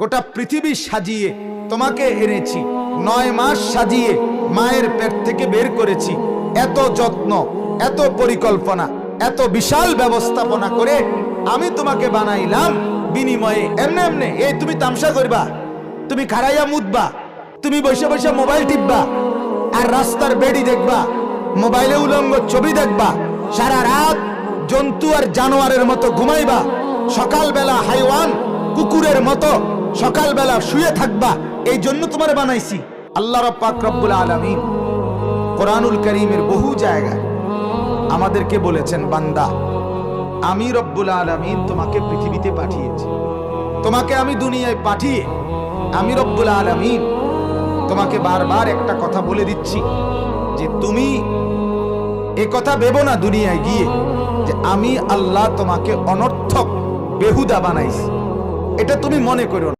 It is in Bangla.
গোটা পৃথিবী সাজিয়ে তোমাকে এনেছি। নয় মাস সাজিয়ে মায়ের পেট থেকে বের করেছি। এত যত্ন, এত পরিকল্পনা, এত বিশাল ব্যবস্থাপনা করে আমি তোমাকে বানাইলাম বিনিময়ে। এমনে এমনে, এই তুমি তামসা করবা, তুমি খারাইয়া মুদবা তুমি বসে বসে মোবাইল টিপবা, আর রাস্তার বেড়ি দেখবা, মোবাইলে উলঙ্গ ছবি দেখবা, সারা রাত জন্তু আর জানোয়ারের মতো ঘুমাইবা, সকালবেলা হাইওয়ান কুকুরের মতো সকালবেলা শুয়ে থাকবা, এই জন্য তোমার বানাইছি। আল্লাহ পাক রব্বুল আলামিন কোরআনুল করিমের বহু জায়গায় আমাদেরকে বলেছেন, বান্দা, আমি রব্বুল আলামিন তোমাকে পৃথিবীতে পাঠিয়েছি। তোমাকে আমি দুনিয়ায় পাঠিয়ে আমি রব্বুল আলামিন তোমাকে বারবার একটা কথা বলে দিচ্ছি, যে তুমি এ কথা ভেবো না দুনিয়ায় গিয়ে, যে আমি আল্লাহ তোমাকে অনর্থক বেহুদা বানাইছি। এটা তুমি মনে করো।